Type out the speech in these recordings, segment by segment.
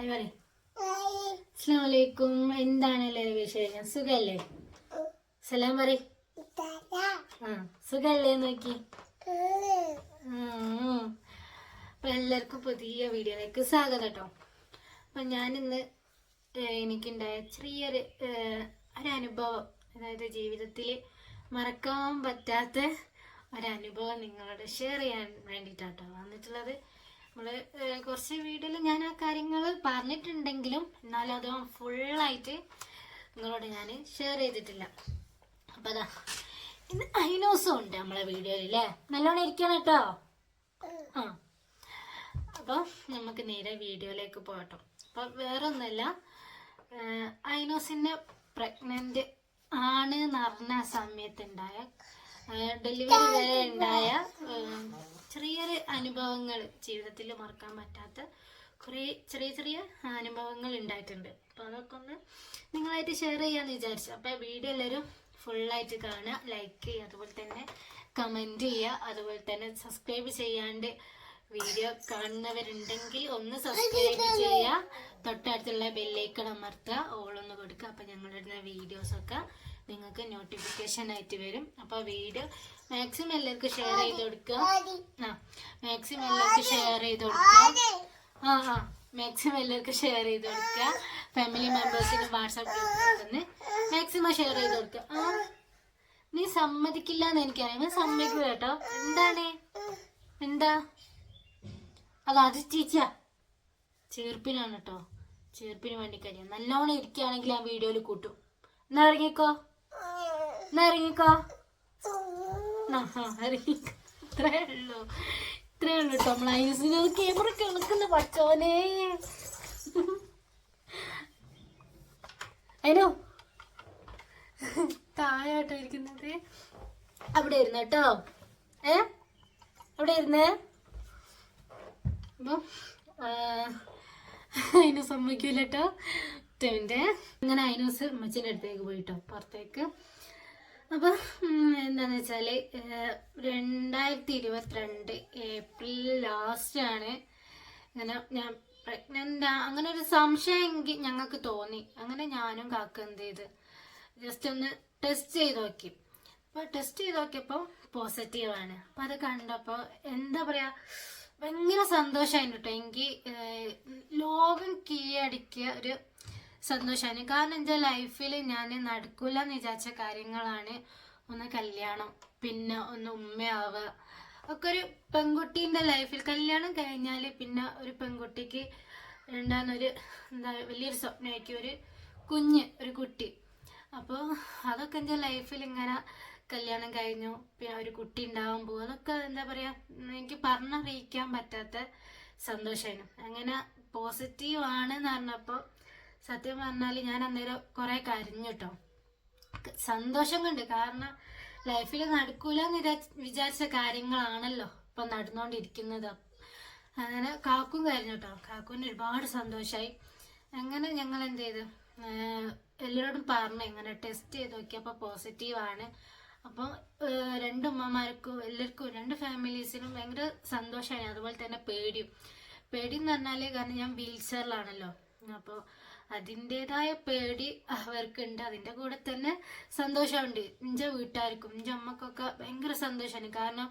Hi എന്താണ് എല്ലാവരും വിശേഷം? സുഖല്ലേ? സലാം പറ ആ സുഖല്ലേ നോക്കി. അപ്പൊ എല്ലാവർക്കും പുതിയ വീഡിയോയിലേക്ക് സ്വാഗതം കേട്ടോ. അപ്പൊ ഞാനിന്ന് എനിക്കുണ്ടായ ചെറിയൊരു ഒരനുഭവം അതായത് ജീവിതത്തിൽ മറക്കാൻ പറ്റാത്ത ഒരനുഭവം നിങ്ങളോട് ഷെയർ ചെയ്യാൻ വേണ്ടിയിട്ടാട്ടോ വന്നിട്ടുള്ളത്. നമ്മൾ കുറച്ച് വീഡിയോയിൽ ഞാൻ ആ കാര്യങ്ങൾ പറഞ്ഞിട്ടുണ്ടെങ്കിലും എന്നാലും അത് ഫുള്ളായിട്ട് നിങ്ങളോട് ഞാൻ ഷെയർ ചെയ്തിട്ടില്ല. അപ്പൊ അതാ ഇന്ന് അയിനോസും ഉണ്ട് നമ്മളെ വീഡിയോയിൽ അല്ലേ നല്ലോണം ഇരിക്കണം കേട്ടോ. ആ. അപ്പോൾ നമുക്ക് നേരെ വീഡിയോയിലേക്ക് പോകട്ടോ. അപ്പോൾ വേറെ ഒന്നുമല്ല ഐനോസിന്റെ പ്രഗ്നന്റ് ആണ് എന്ന് അറിഞ്ഞ സമയത്തുണ്ടായ ഡെലിവറി വരെ ഉണ്ടായ ചെറിയൊരു അനുഭവങ്ങൾ ജീവിതത്തിൽ മറക്കാൻ പറ്റാത്ത കുറേ ചെറിയ ചെറിയ അനുഭവങ്ങൾ ഉണ്ടായിട്ടുണ്ട്. അപ്പോൾ അതൊക്കെ ഒന്ന് നിങ്ങളായിട്ട് ഷെയർ ചെയ്യാമെന്ന് വിചാരിച്ചു. അപ്പോൾ വീഡിയോ എല്ലാവരും ഫുള്ളായിട്ട് കാണുക ലൈക്ക് ചെയ്യുക അതുപോലെ തന്നെ കമന്റ് ചെയ്യുക അതുപോലെ തന്നെ സബ്സ്ക്രൈബ് ചെയ്യാണ്ട് വീഡിയോ കാണുന്നവരുണ്ടെങ്കിൽ ഒന്ന് സബ്സ്ക്രൈബ് ചെയ്യുക. തൊട്ടടുത്തുള്ള ബെല്ലൈക്കൺ അമർത്തുക ഓളൊന്ന് കൊടുക്കുക. അപ്പം ഞങ്ങളിടുന്ന വീഡിയോസൊക്കെ നിങ്ങൾക്ക് നോട്ടിഫിക്കേഷൻ ആയിട്ട് വരും. അപ്പോൾ വീഡിയോ മാക്സിമം എല്ലാവർക്കും ഷെയർ ചെയ്ത് കൊടുക്കുക. ആ മാക്സിമം എല്ലാവർക്കും ഷെയർ ചെയ്ത് കൊടുക്കുക. ആ ആ മാക്സിമം എല്ലാവർക്കും ഷെയർ ചെയ്ത് കൊടുക്കുക. ഫാമിലി മെമ്പേഴ്സിന് വാട്സാപ്പ് ഗ്രൂപ്പിൽ മാക്സിമം ഷെയർ ചെയ്ത് കൊടുക്കുക. ആ നീ സമ്മതിക്കില്ല എന്ന് എനിക്കറിയാം. ഞാൻ സമ്മതിക്കുക കേട്ടോ. എന്താണ്? എന്താ? അത് അത് ചേച്ചിയാ. ചേർപ്പിനാണ് കേട്ടോ. ചേർപ്പിന് വേണ്ടി കഴിയാം. നല്ലോണം ഇരിക്കുകയാണെങ്കിൽ ആ വീഡിയോയിൽ കൂട്ടും. എന്നാ ഇറങ്ങിക്കോ? എന്നാ ഇറങ്ങിക്കോ. ഇറങ്ങിക്കോ. ഇത്രേ ഉള്ളൂ. ഇത്രേ ഉള്ളൂ കേട്ടോ. ക്യാമറ കിണക്കുന്ന പച്ചോനെ അതിനോ താഴാട്ടോ ഇരിക്കുന്നത്. അവിടെ ഇരുന്ന് കേട്ടോ. ഏ? അവിടെ ഇരുന്നേ. അപ്പം അതിന് സമ്മതിക്കൂല കേട്ടോ. ടെവിന്റെ. അങ്ങനെ അതിനോസ് അമ്മച്ചിന്റെ അടുത്തേക്ക് പോയിട്ടോ പുറത്തേക്ക്. അപ്പം ഉം, എന്താന്ന് വെച്ചാൽ രണ്ടായിരത്തി ഇരുപത്തിരണ്ട് ഏപ്രിൽ ആണ്. ഇങ്ങനെ ഞാൻ പ്രഗ്നന്റ് അങ്ങനെ ഒരു സംശയം എങ്കിൽ ഞങ്ങൾക്ക് തോന്നി. അങ്ങനെ ഞാനും കാക്ക എന്ത് ചെയ്ത്? ജസ്റ്റ് ഒന്ന് ടെസ്റ്റ് ചെയ്ത് നോക്കി. അപ്പോൾ ടെസ്റ്റ് ചെയ്ത് നോക്കിയപ്പോൾ പോസിറ്റീവാണ് അപ്പോൾ അത് കണ്ടപ്പോൾ എന്താ പറയാ ഭയങ്കര സന്തോഷമായിരുന്നു കേട്ടോ എനിക്ക് ലോകം കീഴടക്കിയ ഒരു സന്തോഷമാണ് കാരണം എന്റെ ലൈഫിൽ ഞാൻ നടക്കൂല എന്ന് വിചാരിച്ച കാര്യങ്ങളാണ് ഒന്ന് കല്യാണം പിന്നെ ഒന്ന് ഉമ്മയാവുക. ഒക്കെ ഒരു പെൺകുട്ടീന്റെ ലൈഫിൽ കല്യാണം കഴിഞ്ഞാൽ പിന്നെ ഒരു പെൺകുട്ടിക്ക് ഉണ്ടാകുന്നൊരു എന്താ വലിയൊരു സ്വപ്നമായിരിക്കും. ഒരു കുഞ്ഞ് ഒരു കുട്ടി. അപ്പോൾ അതൊക്കെ എന്റെ ലൈഫിൽ ഇങ്ങനെ കല്യാണം കഴിഞ്ഞു പിന്നെ ഒരു കുട്ടി ഉണ്ടാവാൻ പോകും. അതൊക്കെ എന്താ പറയുക എനിക്ക് പറഞ്ഞറിയിക്കാൻ പറ്റാത്ത സന്തോഷമായിരുന്നു അങ്ങനെ പോസിറ്റീവ് ആണ് എന്ന് പറഞ്ഞപ്പോൾ സത്യം പറഞ്ഞാൽ ഞാൻ അന്നേരം കുറേ കരഞ്ഞു സന്തോഷം കൊണ്ട്. കാരണം ലൈഫിൽ നടക്കൂല എന്ന് വിചാ- വിചാരിച്ച കാര്യങ്ങളാണല്ലോ ഇപ്പൊ നടന്നുകൊണ്ടിരിക്കുന്നത് അങ്ങനെ കാക്കും കരഞ്ഞു കേട്ടോ കാക്കുവിന് ഒരുപാട് സന്തോഷമായി അങ്ങനെ ഞങ്ങൾ എന്ത് ചെയ്തു? എല്ലാരോടും പറഞ്ഞു. ഇങ്ങനെ ടെസ്റ്റ് ചെയ്ത് നോക്കിയപ്പോൾ പോസിറ്റീവാണ് അപ്പോൾ രണ്ട് ഉമ്മമാർക്കും എല്ലാവർക്കും രണ്ട് ഫാമിലീസിനും ഭയങ്കര സന്തോഷമായി അതുപോലെ തന്നെ പേടിയും. പേടി എന്ന് കാരണം ഞാൻ വീൽ ചെയറിലാണല്ലോ അപ്പോൾ അതിന്റെതായ പേടി അവർക്കുണ്ട്. അതിന്റെ കൂടെ തന്നെ സന്തോഷമുണ്ട്. ഇഞ്ച വീട്ടുകാർക്കും ഇഞ്ച അമ്മക്കൊക്കെ ഭയങ്കര സന്തോഷമാണ് കാരണം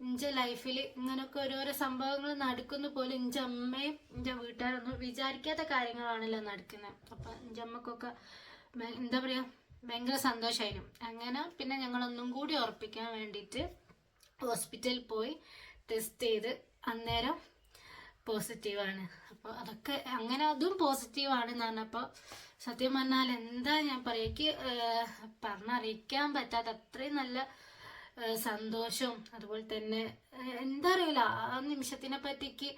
ഇഞ്ച ലൈഫിൽ ഇങ്ങനൊക്കെ ഓരോരോ സംഭവങ്ങൾ നടക്കുന്ന പോലും ഇഞ്ച അമ്മയും ഇഞ്ച വീട്ടുകാരൊന്നും വിചാരിക്കാത്ത കാര്യങ്ങളാണല്ലോ നടക്കുന്നത് അപ്പം ഇഞ്ച അമ്മക്കൊക്കെ എന്താ പറയുക ഭയങ്കര സന്തോഷമായിരുന്നു അങ്ങനെ പിന്നെ ഞങ്ങളൊന്നും കൂടി ഉറപ്പിക്കാൻ വേണ്ടിയിട്ട് ഹോസ്പിറ്റലിൽ പോയി ടെസ്റ്റ് ചെയ്ത് അന്നേരം പോസിറ്റീവാണ്. അപ്പോൾ അതൊക്കെ അങ്ങനെ അതും പോസിറ്റീവാണ് എന്ന് പറഞ്ഞപ്പോൾ സത്യം പറഞ്ഞാൽ എന്താ ഞാൻ പറയേക്ക് പറഞ്ഞറിയിക്കാൻ പറ്റാത്ത അത്രയും നല്ല സന്തോഷവും അതുപോലെ തന്നെ എന്താ അറിയില്ല ആ നിമിഷത്തിനെ പറ്റിക്ക്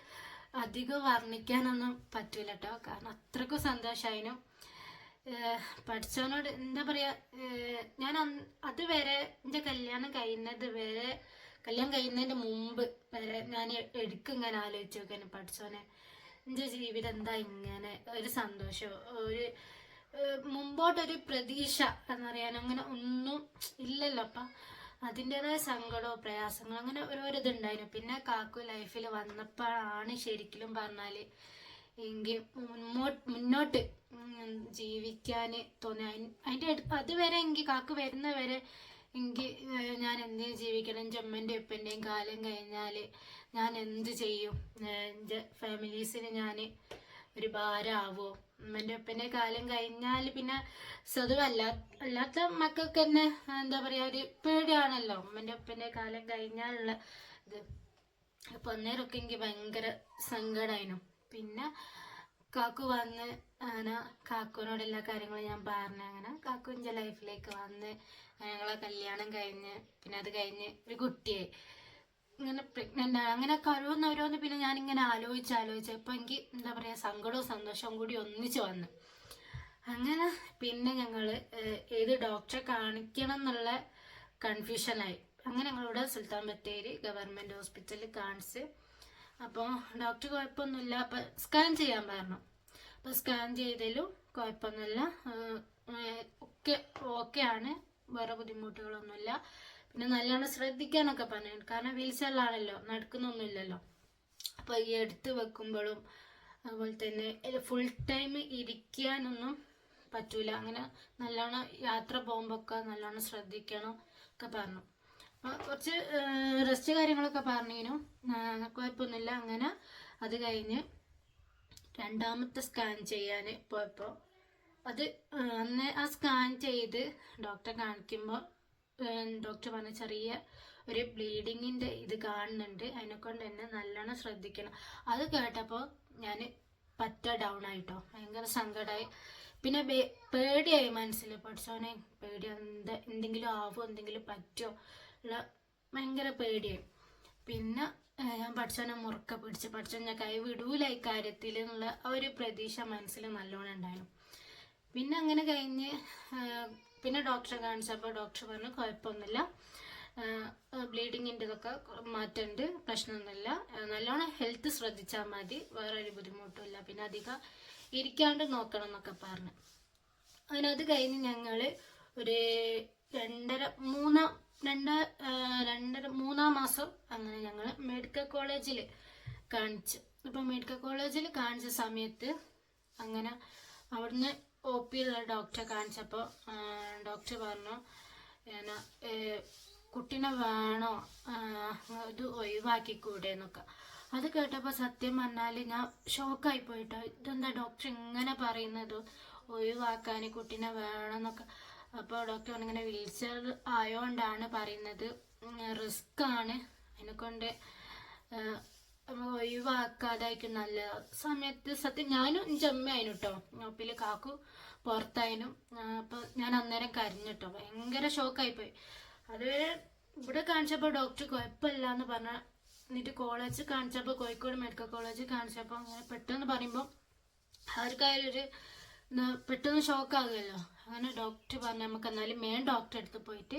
അധികം വർണിക്കാനൊന്നും പറ്റൂല കേട്ടോ കാരണം അത്രക്കും സന്തോഷമായിരുന്നു പഠിച്ചവനോട് എന്താ പറയാ ഞാൻ അത് അതുവരെ എന്റെ കല്യാണം കഴിയുന്നത് വരെ കല്യാണം കഴിയുന്നതിന്റെ മുമ്പ് ഞാൻ എടുക്കും ഇങ്ങനെ ആലോചിച്ച് നോക്കാൻ പഠിച്ചോനെ. എന്റെ ജീവിതം എന്താ ഇങ്ങനെ? ഒരു സന്തോഷം ഒരു മുമ്പോട്ടൊരു പ്രതീക്ഷ എന്നറിയാൻ അങ്ങനെ ഒന്നും ഇല്ലല്ലോ. അപ്പം അതിന്റെതായ സങ്കടമോ പ്രയാസങ്ങളോ അങ്ങനെ ഓരോരോ ഇതുണ്ടായിരുന്നു. പിന്നെ കാക്കു ലൈഫിൽ വന്നപ്പോഴാണ് ശരിക്കും പറഞ്ഞാൽ എങ്കിൽ മുന്നോട്ട് മുന്നോട്ട് ജീവിക്കാൻ തോന്നി അതിന്റെ അതുവരെ എങ്കിൽ കാക്കു വരുന്ന വരെ എനിക്ക് ഞാൻ എന്തിനു ജീവിക്കണം? എന്റെ അമ്മേന്റെ ഉപ്പന്റെയും കാലം കഴിഞ്ഞാൽ ഞാൻ എന്ത് ചെയ്യും? എന്റെ ഫാമിലീസിന് ഞാൻ ഒരു ഭാരമാവോ? ഉമ്മന്റെ ഉപ്പന്റെ കാലം കഴിഞ്ഞാൽ പിന്നെ സ്വതുവല്ല അല്ലാ അല്ലാത്ത മക്കൾക്ക് തന്നെ എന്താ പറയുക ഒരു പേടിയാണല്ലോ ഉമ്മന്റെ ഉപ്പന്റെ കാലം കഴിഞ്ഞാലുള്ള ഇത്. അപ്പം അന്നേരമൊക്കെ എനിക്ക് ഭയങ്കര സങ്കടമായിരുന്നു പിന്നെ കാക്കു വന്ന് അങ്ങനെ കാക്കുവിനോട് എല്ലാ കാര്യങ്ങളും ഞാൻ പറഞ്ഞു അങ്ങനെ കാക്കു എന്റെ ലൈഫിലേക്ക് വന്ന് ഞങ്ങളെ കല്യാണം കഴിഞ്ഞ് പിന്നെ അത് കഴിഞ്ഞ് ഒരു കുട്ടിയായി. ഇങ്ങനെ പ്രഗ്നന്റ് ആണ്. അങ്ങനെ കഴിവെന്ന് ഓരോന്ന് പിന്നെ ഞാൻ ഇങ്ങനെ ആലോചിച്ച് ആലോചിച്ച് ഇപ്പം എനിക്ക് എന്താ പറയുക സങ്കടവും സന്തോഷവും കൂടി ഒന്നിച്ച് വന്നു. അങ്ങനെ പിന്നെ ഞങ്ങൾ ഏത് ഡോക്ടറെ കാണിക്കണം എന്നുള്ള കൺഫ്യൂഷനായി അങ്ങനെ ഞങ്ങളിവിടെ സുൽത്താൻ ബത്തേരി ഗവൺമെന്റ് ഹോസ്പിറ്റലിൽ കാണിച്ച് അപ്പോൾ ഡോക്ടർ കുഴപ്പമൊന്നുമില്ല. അപ്പം സ്കാൻ ചെയ്യാൻ പറഞ്ഞു. അപ്പോൾ സ്കാൻ ചെയ്തതിലും കുഴപ്പമൊന്നുമില്ല. ഒക്കെ ഓക്കെ ആണ്. വേറെ ബുദ്ധിമുട്ടുകളൊന്നുമില്ല. പിന്നെ നല്ലോണം ശ്രദ്ധിക്കാനൊക്കെ പറഞ്ഞു കാരണം ചെയറിലാണല്ലോ നടക്കുന്നൊന്നുമില്ലല്ലോ. അപ്പോൾ ഈ എടുത്ത് വെക്കുമ്പോഴും അതുപോലെ തന്നെ ഫുൾ ടൈം ഇരിക്കാനൊന്നും പറ്റൂല. അങ്ങനെ നല്ലോണം യാത്ര പോകുമ്പോഴൊക്കെ നല്ലോണം ശ്രദ്ധിക്കണം ഒക്കെ പറഞ്ഞു. അപ്പോൾ കുറച്ച് റെസ്റ്റ് കാര്യങ്ങളൊക്കെ പറഞ്ഞിരുന്നു. കുഴപ്പമൊന്നുമില്ല. അങ്ങനെ അത് കഴിഞ്ഞ് രണ്ടാമത്തെ സ്കാൻ ചെയ്യാൻ പോയപ്പോൾ അത് അന്ന് ആ സ്കാൻ ചെയ്ത് ഡോക്ടറെ കാണിക്കുമ്പോൾ ഡോക്ടർ പറഞ്ഞ ചെറിയ ഒരു ബ്ലീഡിങ്ങിന്റെ ഇത് കാണുന്നുണ്ട്. അതിനെ കൊണ്ട് തന്നെ നല്ലോണം ശ്രദ്ധിക്കണം. അത് കേട്ടപ്പോൾ ഞാൻ പറ്റ ഡൗൺ ആയിട്ടോ. ഭയങ്കര സങ്കടമായി പിന്നെ പേടിയായി മനസ്സിൽ പഠിച്ചോനെ പേടി എന്ത് എന്തെങ്കിലും ആവോ എന്തെങ്കിലും പറ്റുമോ ഉള്ള ഭയങ്കര പേടിയായി. പിന്നെ ഞാൻ പഠിച്ചോനെ മുറുക്ക പിടിച്ച് പഠിച്ചോ ഞാൻ കൈ വിടൂല ഇക്കാര്യത്തിൽ എന്നുള്ള ആ ഒരു പ്രതീക്ഷ മനസ്സിൽ നല്ലോണം ഉണ്ടായിരുന്നു. പിന്നെ അങ്ങനെ കഴിഞ്ഞ് പിന്നെ ഡോക്ടറെ കാണിച്ചപ്പോൾ ഡോക്ടർ പറഞ്ഞു കുഴപ്പമൊന്നുമില്ല. ബ്ലീഡിങ്ങിന്റെ ഇതൊക്കെ മാറ്റമുണ്ട് പ്രശ്നമൊന്നുമില്ല. നല്ലോണം ഹെൽത്ത് ശ്രദ്ധിച്ചാൽ മതി വേറെ ഒരു ബുദ്ധിമുട്ടുമില്ല പിന്നെ അധികം ഇരിക്കാണ്ട് നോക്കണം എന്നൊക്കെ പറഞ്ഞു. അങ്ങനെ അത് കഴിഞ്ഞ് ഞങ്ങൾ ഒരു രണ്ടര മൂന്നാം രണ്ട് രണ്ടര മൂന്നാം മാസം അങ്ങനെ ഞങ്ങൾ മെഡിക്കൽ കോളേജിൽ കാണിച്ചു. അപ്പോൾ മെഡിക്കൽ കോളേജിൽ കാണിച്ച സമയത്ത് അങ്ങനെ അവിടുന്ന് ഒ പി ഉള്ള ഡോക്ടറെ കാണിച്ചപ്പോൾ ഡോക്ടർ പറഞ്ഞു എന്നാ ഏ, കുട്ടീനെ വേണോ? ഇത് ഒഴിവാക്കിക്കൂടെ എന്നൊക്കെ. അത് കേട്ടപ്പോൾ സത്യം പറഞ്ഞാൽ ഞാൻ ഷോക്കായി പോയിട്ടോ. ഇതെന്താ ഡോക്ടർ ഇങ്ങനെ പറയുന്നത്? ഒഴിവാക്കാൻ കുട്ടീനെ വേണമെന്നൊക്കെ അപ്പോൾ ഡോക്ടർ ഇങ്ങനെ വീൽചെയർ ആയതുകൊണ്ടാണ് പറയുന്നത്. റിസ്ക് ആണ് അതിനെക്കൊണ്ട് ഒഴിവാക്കാതായിരിക്കും നല്ല സമയത്ത് സത്യം ഞാനും എന്റെ അമ്മയായിരുന്നു കേട്ടോ ഒപ്പിൽ കാക്കു പുറത്തായിരുന്നു അപ്പോൾ ഞാൻ അന്നേരം കരഞ്ഞിട്ടോ. ഭയങ്കര ഷോക്കായിപ്പോയി. അത് ഇവിടെ കാണിച്ചപ്പോൾ ഡോക്ടർ കുഴപ്പമില്ല എന്ന് പറഞ്ഞ എന്നിട്ട് കോളേജ് കാണിച്ചപ്പോൾ കോഴിക്കോട് മെഡിക്കൽ കോളേജ് കാണിച്ചപ്പോൾ അങ്ങനെ പെട്ടെന്ന് പറയുമ്പോൾ അവർക്കായാലും ഒരു പെട്ടെന്ന് ഷോക്കാകുമല്ലോ. അങ്ങനെ ഡോക്ടർ പറഞ്ഞു നമുക്ക് എന്നാലും മെയിൻ ഡോക്ടറെ അടുത്ത് പോയിട്ട്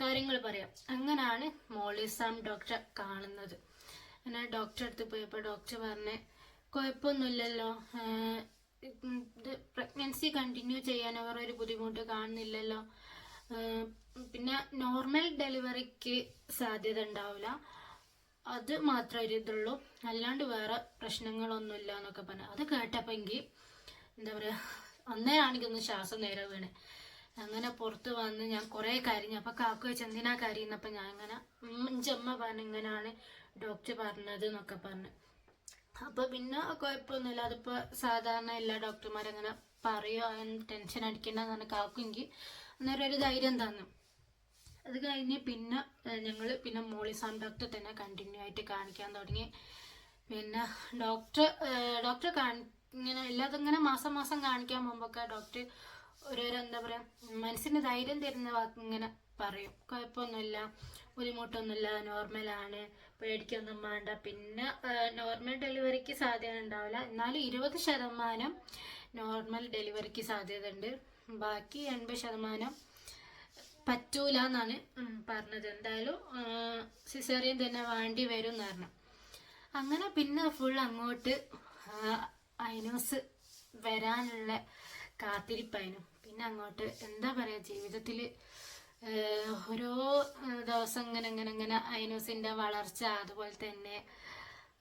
കാര്യങ്ങൾ പറയാം. അങ്ങനെയാണ് മോളിസാം ഡോക്ടറെ കാണുന്നത്. അങ്ങനെ ഡോക്ടറെ അടുത്ത് പോയപ്പോൾ ഡോക്ടർ പറഞ്ഞ് കുഴപ്പമൊന്നുമില്ലല്ലോ. ഇത് പ്രഗ്നൻസി കണ്ടിന്യൂ ചെയ്യാൻ അവർ ഒരു ബുദ്ധിമുട്ട് കാണുന്നില്ലല്ലോ. പിന്നെ നോർമൽ ഡെലിവറിക്ക് സാധ്യത ഉണ്ടാവില്ല. അത് മാത്രമേ ഒരു ഇതുള്ളൂ. അല്ലാണ്ട് വേറെ പ്രശ്നങ്ങളൊന്നുമില്ല എന്നൊക്കെ പറഞ്ഞു. അത് കേട്ടപ്പോൾ എനിക്ക് എന്താ പറയുക ഒന്ന് ശ്വാസം നേരെ വീണ്. അങ്ങനെ പുറത്ത് വന്ന് ഞാൻ കുറേ കരഞ്ഞു. അപ്പോൾ കാക്കു വെച്ച് എന്തിനാ കരയുന്നപ്പോൾ ഞാൻ ഇങ്ങനെ അമ്മ പറഞ്ഞു ഇങ്ങനെയാണ് ഡോക്ടർ പറഞ്ഞത് എന്നൊക്കെ പറഞ്ഞു. അപ്പോൾ പിന്നെ കുഴപ്പമൊന്നുമില്ല. അതിപ്പോൾ സാധാരണ എല്ലാ ഡോക്ടർമാരും അങ്ങനെ പറയുക ടെൻഷൻ അടിക്കേണ്ടെന്ന് പറഞ്ഞ കാക്കു എനിക്ക് അന്നേരം ഒരു ധൈര്യം തന്നു. അത് കഴിഞ്ഞ് പിന്നെ ഞങ്ങൾ പിന്നെ മോളിസാം ഡോക്ടർ തന്നെ കണ്ടിന്യൂ ആയിട്ട് കാണിക്കാൻ തുടങ്ങി. പിന്നെ ഡോക്ടർ ഡോക്ടർ കാണി ഇങ്ങനെ എല്ലാതും ഇങ്ങനെ മാസം മാസം കാണിക്കാൻ പോകുമ്പോഴൊക്കെ ഡോക്ടർ ഓരോരോ എന്താ പറയുക മനസ്സിന് ധൈര്യം തരുന്ന വാക്ക് ഇങ്ങനെ പറയും. കുഴപ്പമൊന്നുമില്ല. ബുദ്ധിമുട്ടൊന്നുമില്ല. നോർമലാണ്. പേടിക്കൊന്നും വേണ്ട. പിന്നെ നോർമൽ ഡെലിവറിക്ക് സാധ്യത ഉണ്ടാവില്ല. എന്നാലും ഇരുപത് ശതമാനം നോർമൽ ഡെലിവറിക്ക് സാധ്യത ഉണ്ട് ബാക്കി എൺപത് ശതമാനം പറ്റൂല എന്നാണ് പറഞ്ഞത്. എന്തായാലും സിസേറിയൻ തന്നെ വേണ്ടി വരും എന്ന് പറഞ്ഞു. അങ്ങനെ പിന്നെ ഫുൾ അങ്ങോട്ട് ഐനോസ് വരാനുള്ള കാത്തിരിപ്പായിരുന്നു. പിന്നെ അങ്ങോട്ട് എന്താ പറയാ ജീവിതത്തിൽ ഓരോ ദിവസം ഇങ്ങനെ ഇങ്ങനെ ഇങ്ങനെ അയനൂസിന്റെ വളർച്ച അതുപോലെ തന്നെ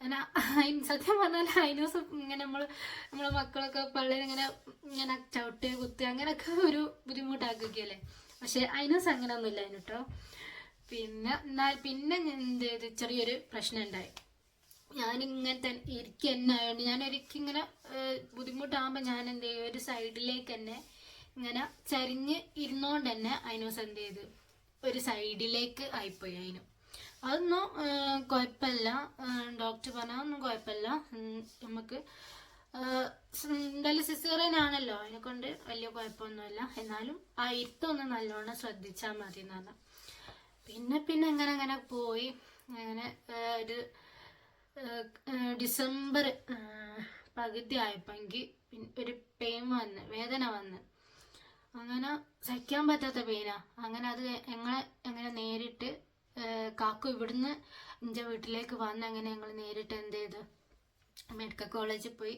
അങ്ങനെ സത്യം പറഞ്ഞാൽ ഐനോസ് ഇങ്ങനെ നമ്മൾ നമ്മളെ മക്കളൊക്കെ പള്ളിയിൽ ഇങ്ങനെ ഇങ്ങനെ ചവിട്ടി കുത്തി അങ്ങനെയൊക്കെ ഒരു ബുദ്ധിമുട്ടാക്കുകയല്ലേ പക്ഷെ ഐനോസ് അങ്ങനെയൊന്നുമില്ല അതിന് കേട്ടോ പിന്നെ എന്നാൽ പിന്നെ എന്ത് ചെയ്ത് ചെറിയൊരു പ്രശ്നം ഉണ്ടായി ഞാനിങ്ങനെ തന്നെ ഇരിക്കുക തന്നെ ആയതുകൊണ്ട് ഞാൻ ഒരിക്കലും ഇങ്ങനെ ബുദ്ധിമുട്ടാകുമ്പോൾ ഞാൻ എന്ത് ചെയ്യും ഒരു സൈഡിലേക്ക് തന്നെ ഇങ്ങനെ ചരിഞ്ഞ് ഇരുന്നോണ്ട് തന്നെ അതിനോസ് എന്ത് ചെയ്ത് ഒരു സൈഡിലേക്ക് ആയിപ്പോയി അതിന് അതൊന്നും കുഴപ്പമില്ല ഡോക്ടർ പറഞ്ഞാൽ ഒന്നും കുഴപ്പമില്ല നമുക്ക് നല്ല സ് എന്തായാലും സിസേറിയൻ ആണല്ലോ അതിനെ കൊണ്ട് വലിയ കുഴപ്പമൊന്നുമില്ല എന്നാലും ആ ഇരുത്തൊന്ന് നല്ലോണം ശ്രദ്ധിച്ചാൽ മതി എന്ന് പറഞ്ഞാൽ പിന്നെ പിന്നെ അങ്ങനെ അങ്ങനെ പോയി. അങ്ങനെ ഒരു ഡിസംബർ പകുതി ആയപ്പോൾ എനിക്ക് ഒരു പെയിൻ വന്ന് വേദന വന്ന്. അങ്ങനെ സഹിക്കാൻ പറ്റാത്ത പെയിനാ അങ്ങനെ അത് ഞങ്ങളെ അങ്ങനെ നേരിട്ട് കാക്കു ഇവിടുന്ന് എന്റെ വീട്ടിലേക്ക് വന്ന് അങ്ങനെ ഞങ്ങൾ നേരിട്ട് എന്ത് ചെയ്തു? മെഡിക്കൽ കോളേജിൽ പോയി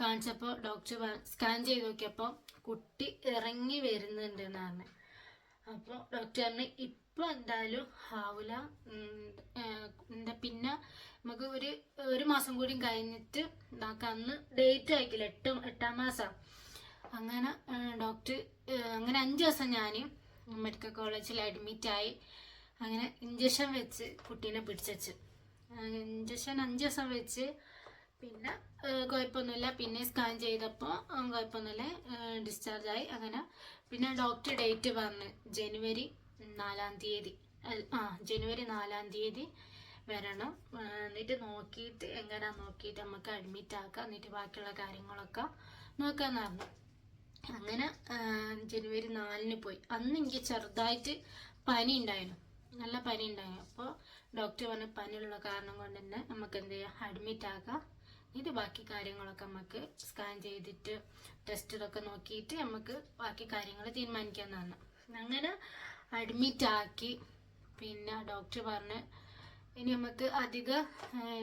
കാണിച്ചപ്പോൾ ഡോക്ടർ സ്കാൻ ചെയ്ത് നോക്കിയപ്പോൾ കുട്ടി ഇറങ്ങി വരുന്നുണ്ട് എന്ന് പറഞ്ഞു. അപ്പോൾ ഡോക്ടർ പറഞ്ഞു ഇപ്പം എന്തായാലും ആവില്ല എന്താ പിന്നെ നമുക്ക് ഒരു ഒരു മാസം കൂടി കഴിഞ്ഞിട്ട് നമുക്ക് അന്ന് ഡേറ്റ് ആയിക്കില്ല. എട്ട് എട്ടാം മാസം. അങ്ങനെ ഡോക്ടർ അങ്ങനെ അഞ്ച് ദിവസം ഞാൻ മെഡിക്കൽ കോളേജിൽ അഡ്മിറ്റായി അങ്ങനെ ഇഞ്ചക്ഷൻ വെച്ച് കുട്ടീനെ പിടിച്ചു ഇഞ്ചക്ഷൻ അഞ്ച് ദിവസം വെച്ച് പിന്നെ കുഴപ്പമൊന്നുമില്ല. പിന്നെ സ്കാൻ ചെയ്തപ്പോൾ കുഴപ്പമൊന്നുമില്ല. ഡിസ്ചാർജ് ആയി. അങ്ങനെ പിന്നെ ഡോക്ടർ ഡേറ്റ് പറഞ്ഞു ജനുവരി നാലാം തീയതി. ആ ജനുവരി നാലാം തീയതി വരണം. എന്നിട്ട് നോക്കിയിട്ട് എങ്ങനെയാ നോക്കിയിട്ട് നമുക്ക് അഡ്മിറ്റ് ആക്കാം. എന്നിട്ട് ബാക്കിയുള്ള കാര്യങ്ങളൊക്കെ നോക്കാമെന്ന് പറഞ്ഞു. അങ്ങനെ ജനുവരി നാലിന് പോയി. അന്ന് എനിക്ക് ചെറുതായിട്ട് പനി ഉണ്ടായിരുന്നു. നല്ല പനി ഉണ്ടായിരുന്നു. അപ്പോൾ ഡോക്ടർ പറഞ്ഞ പനിയുള്ള കാരണം കൊണ്ട് തന്നെ നമുക്ക് എന്ത് ചെയ്യാം? അഡ്മിറ്റ് ആക്കാം. ഇത് ബാക്കി കാര്യങ്ങളൊക്കെ നമുക്ക് സ്കാൻ ചെയ്തിട്ട് ടെസ്റ്റിലൊക്കെ നോക്കിയിട്ട് നമുക്ക് ബാക്കി കാര്യങ്ങൾ പറഞ്ഞു അങ്ങനെ അഡ്മിറ്റ് ആക്കി. പിന്നെ ഡോക്ടർ പറഞ്ഞ് ഇനി നമുക്ക് അധികം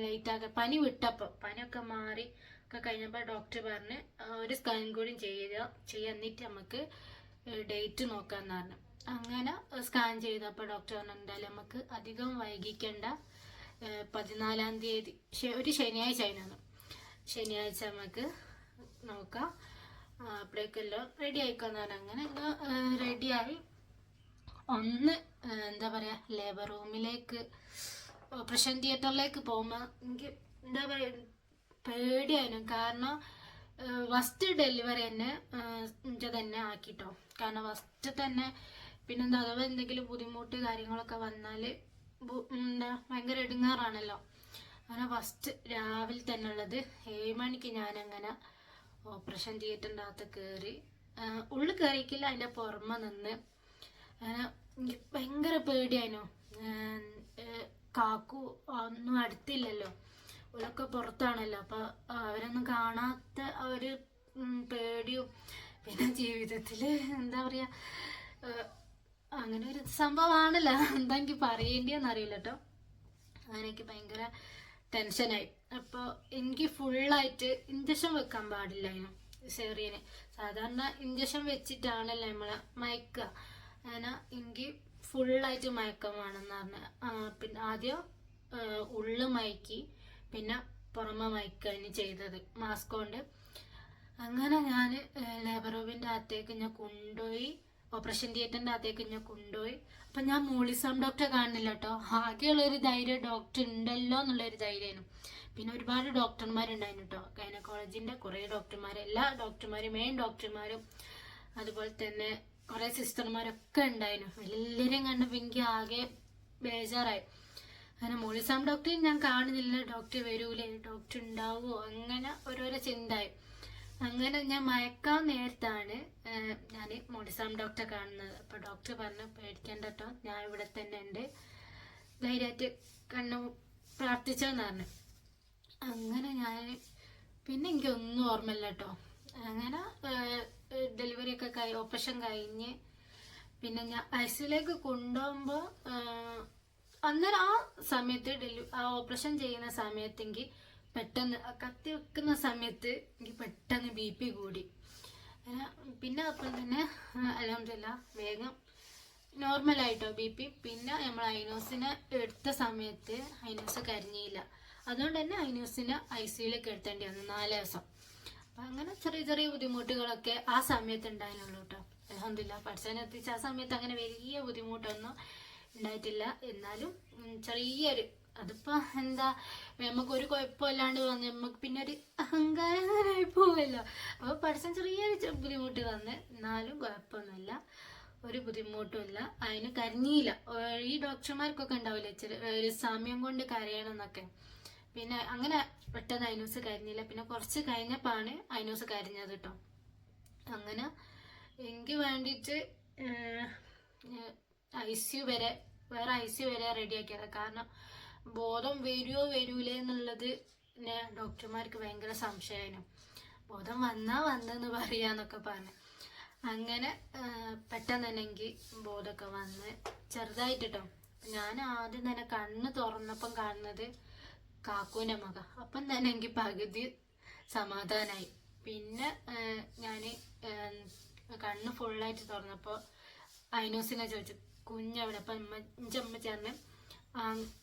ലേറ്റ് ആക്കാം പനി വിട്ടപ്പോൾ പനിയൊക്കെ മാറി ഒക്കെ കഴിഞ്ഞപ്പോൾ ഡോക്ടർ പറഞ്ഞ് ഒരു സ്കാൻ കൂടി ചെയ്യുക ചെയ്യാൻ എന്നിട്ട് നമുക്ക് ഡേറ്റ് നോക്കാമെന്ന് പറഞ്ഞു. അങ്ങനെ സ്കാൻ ചെയ്തപ്പോൾ ഡോക്ടർ പറഞ്ഞു എന്തായാലും നമുക്ക് അധികം വൈകിക്കേണ്ട പതിനാലാം തീയതി ഒരു ശനിയാഴ്ച അതിനാണ്. ശനിയാഴ്ച നമുക്ക് നോക്കാം. അപ്പോഴേക്കെല്ലാം റെഡി ആയിക്കോന്ന് പറഞ്ഞു. അങ്ങനെ റെഡിയായി ഒന്ന് എന്താ പറയുക ലേബർ റൂമിലേക്ക് ഓപ്പറേഷൻ തിയേറ്ററിലേക്ക് പോകുമ്പോൾ എനിക്ക് എന്താ പറയാ പേടിയായിരുന്നു. കാരണം ഫസ്റ്റ് ഡെലിവറി തന്നെ ഇത് തന്നെ ആക്കിട്ടോ. കാരണം ഫസ്റ്റ് തന്നെ പിന്നെന്താ അഥവാ എന്തെങ്കിലും ബുദ്ധിമുട്ട് കാര്യങ്ങളൊക്കെ വന്നാൽ എന്താ ഭയങ്കര ഇടുങ്ങാറാണല്ലോ അങ്ങനെ ഫസ്റ്റ് രാവിലെ തന്നെ ഉള്ളത് ഏഴ് മണിക്ക് ഞാനങ്ങനെ ഓപ്പറേഷൻ തിയേറ്ററിന്റെ അകത്ത് കയറി ഉള്ളിൽ കയറിയിക്കില്ല അതിന്റെ പുറമെ നിന്ന്. അങ്ങനെ എനിക്ക് ഭയങ്കര പേടിയായിരുന്നു. കാക്കു ഒന്നും അടുത്തില്ലല്ലോ. ഓലൊക്കെ പുറത്താണല്ലോ. അപ്പൊ അവരൊന്നും കാണാത്ത ആ ഒരു പേടിയും പിന്നെ ജീവിതത്തിൽ എന്താ പറയാ അങ്ങനെ ഒരു സംഭവമാണല്ലോ എന്താ എനിക്ക് പറയേണ്ടിയെന്ന് കേട്ടോ അങ്ങനെ എനിക്ക് ഭയങ്കര ടെൻഷനായി. അപ്പോൾ എനിക്ക് ഫുള്ളായിട്ട് ഇഞ്ചക്ഷൻ വെക്കാൻ പാടില്ലായിരുന്നു സെറിയന് സാധാരണ ഇഞ്ചക്ഷൻ വെച്ചിട്ടാണല്ലോ നമ്മളെ മയക്കുക. അങ്ങനെ എനിക്ക് ഫുള്ളായിട്ട് മയക്കം വേണമെന്ന് പറഞ്ഞ. പിന്നെ ആദ്യം ഉള്ളു മയക്കി. പിന്നെ പുറമെ മയക്കുകയാണ് ചെയ്തത്. മാസ്ക് കൊണ്ട് അങ്ങനെ ഞാൻ ലേബർ റൂമിന്റെ അകത്തേക്ക് ഞാൻ കൊണ്ടുപോയി ഓപ്പറേഷൻ തിയേറ്ററിന്റെ അകത്തേക്ക് ഞാൻ കൊണ്ടുപോയി. അപ്പം ഞാൻ മൂളിസം ഡോക്ടറെ കാണുന്നില്ല കേട്ടോ ആകെയുള്ളൊരു ധൈര്യം ഡോക്ടർ ഉണ്ടല്ലോ എന്നുള്ളൊരു ധൈര്യമായിരുന്നു. പിന്നെ ഒരുപാട് ഡോക്ടർമാരുണ്ടായിരുന്നു കേട്ടോ ഗൈനക്കോളജിന്റെ കുറേ ഡോക്ടർമാർ എല്ലാ ഡോക്ടർമാരും മെയിൻ ഡോക്ടർമാരും അതുപോലെ തന്നെ കുറേ സിസ്റ്റർമാരൊക്കെ ഉണ്ടായിരുന്നു. എല്ലാവരെയും കണ്ടപ്പോൾ എനിക്ക് ആകെ ബേജാറായി. അങ്ങനെ മോളിസാം ഡോക്ടറെ ഞാൻ കാണുന്നില്ല. ഡോക്ടർ വരൂലേ ഡോക്ടർ ഉണ്ടാവോ? അങ്ങനെ ഓരോരോ ചിന്തയായി അങ്ങനെ ഞാൻ മയക്കാൻ നേരത്താണ് ഞാൻ മോളിസാം ഡോക്ടറെ കാണുന്നത്. അപ്പോൾ ഡോക്ടർ പറഞ്ഞു പേടിക്കേണ്ട കേട്ടോ ഞാൻ ഇവിടെ തന്നെ ഉണ്ട്. ധൈര്യമായിട്ട് കണ്ണു പ്രാർത്ഥിച്ചെന്ന് പറഞ്ഞു. അങ്ങനെ ഞാൻ പിന്നെ എനിക്കൊന്നും ഓർമ്മയില്ല കേട്ടോ അങ്ങനെ ഡെലിവറി ഒക്കെ ഓപ്പറേഷൻ കഴിഞ്ഞ് പിന്നെ ഞാൻ ഐസിയിലേക്ക് കൊണ്ടുപോകുമ്പോൾ അന്നേരം ആ സമയത്ത് ഡെലി ആ ഓപ്പറേഷൻ ചെയ്യുന്ന സമയത്ത് എനിക്ക് പെട്ടെന്ന് കത്തി വെക്കുന്ന സമയത്ത് എനിക്ക് പെട്ടെന്ന് ബി പി കൂടി. പിന്നെ അപ്പം തന്നെ അലഹമില്ല വേഗം നോർമലായിട്ടോ ബി പി. പിന്നെ നമ്മൾ ഐനോസിനെ എടുത്ത സമയത്ത് ഐനോസ് കരഞ്ഞില്ല. അതുകൊണ്ട് തന്നെ ഐനോസിനെ ഐ സിയിലേക്ക് എടുത്തേണ്ടി വന്നു നാല് ദിവസം. അപ്പം അങ്ങനെ ചെറിയ ചെറിയ ബുദ്ധിമുട്ടുകളൊക്കെ ആ സമയത്ത് ഉണ്ടായിരുന്നുള്ളൂ കേട്ടോ. അലഹമില്ല പഠിച്ചതിനെ എത്തിച്ച ആ സമയത്ത് അങ്ങനെ വലിയ ബുദ്ധിമുട്ടൊന്നും ഉണ്ടായിട്ടില്ല. എന്നാലും ചെറിയൊരു അതിപ്പോ എന്താ നമുക്ക് ഒരു കുഴപ്പമില്ലാണ്ട് വന്ന് നമുക്ക് പിന്നെ ഒരു അഹങ്കാരമായി പോവല്ലോ. അപ്പൊ പഠിച്ചാൽ ചെറിയൊരു ബുദ്ധിമുട്ട് വന്ന് എന്നാലും കുഴപ്പമൊന്നുമില്ല. ഒരു ബുദ്ധിമുട്ടുമില്ല. അതിന് കരഞ്ഞില്ല. ഈ ഡോക്ടർമാർക്കൊക്കെ ഉണ്ടാവില്ലേ ചെറിയ ഒരു സമയം കൊണ്ട് കരയണം എന്നൊക്കെ പിന്നെ അങ്ങനെ പെട്ടെന്ന് ഐനൂസ് കരഞ്ഞില്ല. പിന്നെ കുറച്ച് കഴിഞ്ഞപ്പോഴാണ് ഐനൂസ് കരഞ്ഞത് കേട്ടോ അങ്ങനെ എനിക്ക് വേണ്ടിയിട്ട് ഐ സിയു വരെ വേറെ ഐ സി യു വരെ റെഡിയാക്കിയത് കാരണം ബോധം വരുമോ വരൂലേ എന്നുള്ളത് ഡോക്ടർമാർക്ക് ഭയങ്കര സംശയമായിരുന്നു. ബോധം വന്നാ വന്നെന്ന് പറയാന്നൊക്കെ പറഞ്ഞു. അങ്ങനെ പെട്ടെന്ന് തന്നെ എനിക്ക് ബോധമൊക്കെ വന്ന് ചെറുതായിട്ടോ ഞാൻ ആദ്യം തന്നെ കണ്ണ് തുറന്നപ്പം കാണുന്നത് കാക്കൂന്റെ മക അപ്പം തന്നെ എനിക്ക് പകുതി സമാധാനമായി പിന്നെ ഞാൻ കണ്ണ് ഫുള്ളായിട്ട് തുറന്നപ്പോൾ ഐനോസിനെ ചോദിച്ചു. കുഞ്ഞവിടെ അപ്പം അമ്മ ചേർന്ന്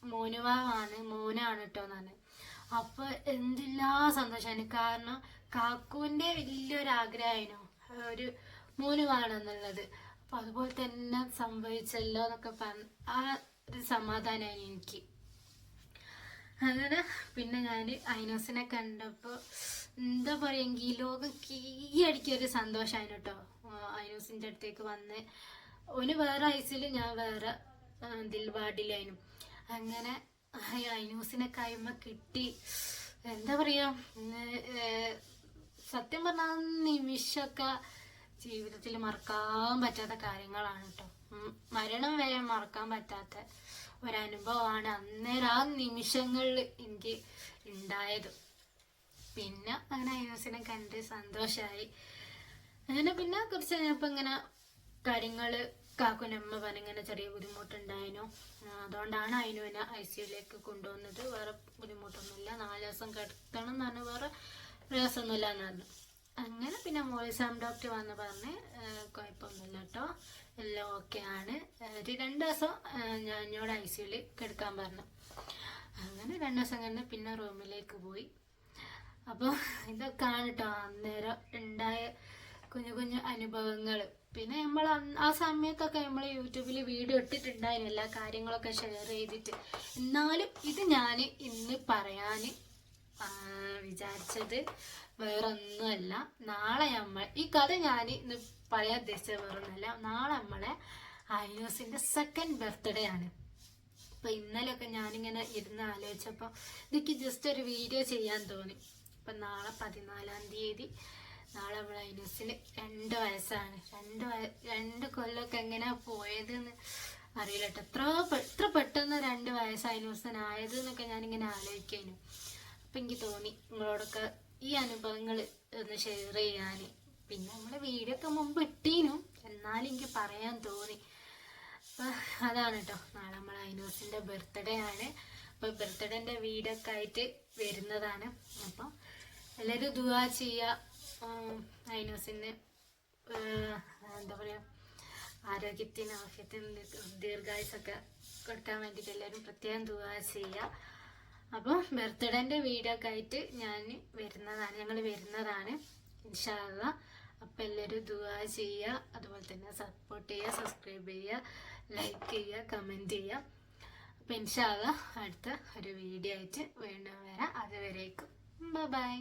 മോനുവാണ് മോനാണ് കേട്ടോ എന്നാണ് അപ്പൊ എന്തില്ലാ സന്തോഷമാണ് കാരണം കാക്കുവിന്റെ വലിയൊരു ആഗ്രഹമായിരുന്നു ഒരു മോനുവാണെന്നുള്ളത് അപ്പൊ അതുപോലെ തന്നെ സംഭവിച്ചല്ലോ എന്നൊക്കെ പറഞ്ഞ് ആ ഒരു സമാധാനമായി എനിക്ക്. അങ്ങനെ പിന്നെ ഞാൻ ഐനോസിനെ കണ്ടപ്പോൾ എന്താ പറയുക ഈ ലോകം കീയടിക്കിയ ഒരു സന്തോഷമായിരുന്നു കേട്ടോ ഐനോസിന്റെ അടുത്തേക്ക് വന്ന് ഓന് വേറെ ഐസിൽ ഞാൻ വേറെ ഇതിൽ വാർഡിലായിരുന്നു അങ്ങനെ ഐനൂസിനെ കൈമ കിട്ടി. എന്താ പറയാ സത്യം പറഞ്ഞ ആ നിമിഷമൊക്കെ ജീവിതത്തിൽ മറക്കാൻ പറ്റാത്ത കാര്യങ്ങളാണ് കേട്ടോ മരണം വരെ മറക്കാൻ പറ്റാത്ത ഒരനുഭവമാണ് അന്നേരം ആ നിമിഷങ്ങളിൽ എനിക്ക് ഉണ്ടായത് പിന്നെ അങ്ങനെ ഐനൂസിനെ കണ്ട് സന്തോഷമായി അങ്ങനെ പിന്നെ കുറച്ച് കഴിഞ്ഞപ്പോൾ ഇങ്ങനെ കാര്യങ്ങൾ കാക്കുനമ്മ പറഞ്ഞിങ്ങനെ ചെറിയ ബുദ്ധിമുട്ടുണ്ടായിരുന്നു അതുകൊണ്ടാണ് അതിനുവിനെ ഐ സിയുലേക്ക് കൊണ്ടുവന്നത്. വേറെ ബുദ്ധിമുട്ടൊന്നുമില്ല. നാല് ദിവസം കിടത്തണം എന്ന് പറഞ്ഞു. വേറെ പ്രയാസമൊന്നുമില്ല എന്ന് അങ്ങനെ പിന്നെ മോളിസാം ഡോക്ടർ വന്ന് പറഞ്ഞ് കുഴപ്പമൊന്നുമില്ല കേട്ടോ. എല്ലാം ഓക്കെ ആണ്. ഒരു രണ്ട് ദിവസം ഞാൻ എന്നോട് ഐ സിയുയിൽ കിടക്കാൻ പറഞ്ഞു. അങ്ങനെ രണ്ട് ദിവസം കഴിഞ്ഞ് പിന്നെ റൂമിലേക്ക് പോയി. അപ്പോൾ ഇതൊക്കെയാണ് കേട്ടോ അന്നേരം ഉണ്ടായ കുഞ്ഞു കുഞ്ഞു അനുഭവങ്ങൾ പിന്നെ നമ്മൾ ആ സമയത്തൊക്കെ നമ്മൾ യൂട്യൂബിൽ വീഡിയോ ഇട്ടിട്ടുണ്ടായിരുന്നു എല്ലാ കാര്യങ്ങളൊക്കെ ഷെയർ ചെയ്തിട്ട്. എന്നാലും ഇത് ഞാൻ ഇന്ന് പറയാൻ വിചാരിച്ചത് വേറൊന്നുമല്ല. നാളെ നമ്മൾ ഈ കഥ ഞാൻ ഇന്ന് പറയാൻ ഉദ്ദേശിച്ചത് വേറൊന്നുമല്ല. നാളെ നമ്മളെ ഐനോസിന്റെ സെക്കൻഡ് ബർത്ത്ഡേ ആണ്. അപ്പൊ ഇന്നലെയൊക്കെ ഞാനിങ്ങനെ ഇരുന്ന് ആലോചിച്ചപ്പോൾ എനിക്ക് ജസ്റ്റ് ഒരു വീഡിയോ ചെയ്യാൻ തോന്നി. അപ്പൊ നാളെ പതിനാലാം തീയതി നാളെ നമ്മളെ ഐനൂസിന് രണ്ട് വയസ്സാണ്. രണ്ട് രണ്ട് കൊല്ലമൊക്കെ എങ്ങനെയാ പോയതെന്ന് അറിയില്ല കേട്ടോ എത്ര എത്ര പെട്ടെന്ന് രണ്ട് വയസ്സ് ഐനൂസിനായത് എന്നൊക്കെ ഞാനിങ്ങനെ ആലോചിക്കാനു. അപ്പം എനിക്ക് തോന്നി നിങ്ങളോടൊക്കെ ഈ അനുഭവങ്ങൾ ഒന്ന് ഷെയർ ചെയ്യാൻ പിന്നെ നമ്മളെ വീഡിയോ ഒക്കെ മുമ്പ് ഇട്ടീനു. എന്നാലും എനിക്ക് പറയാൻ തോന്നി. അതാണ് കേട്ടോ നാളെ നമ്മൾ ഐനോസിന്റെ ബർത്ത്ഡേ ആണ്. അപ്പം ബർത്ത്ഡേന്റെ വീഡിയോ ഒക്കെ ആയിട്ട് വരുന്നതാണ്. അപ്പം എല്ലാവരും ദുവാ ചെയ്യുക ഐനോസിന് എന്താ പറയുക ആരോഗ്യത്തിന് ആഫ്യത്തിന് ദീർഘായുസൊക്കെ കൊടുക്കാൻ വേണ്ടിയിട്ട് എല്ലാവരും പ്രത്യേകം ദുവാ ചെയ്യുക. അപ്പോൾ ബർത്ത്ഡേന്റെ വീഡിയോ ഒക്കെ ആയിട്ട് ഞാൻ വരുന്നതാണ് ഞങ്ങൾ വരുന്നതാണ് ഇൻഷാല്ല അപ്പം എല്ലാവരും ദുവാ ചെയ്യുക അതുപോലെ തന്നെ സപ്പോർട്ട് ചെയ്യുക സബ്സ്ക്രൈബ് ചെയ്യുക ലൈക്ക് ചെയ്യുക കമന്റ് ചെയ്യുക. അപ്പം ഇൻഷാല്ല അടുത്ത ഒരു വീഡിയോ ആയിട്ട് വീണ്ടും വരാം. അതുവരേക്കും ബൈ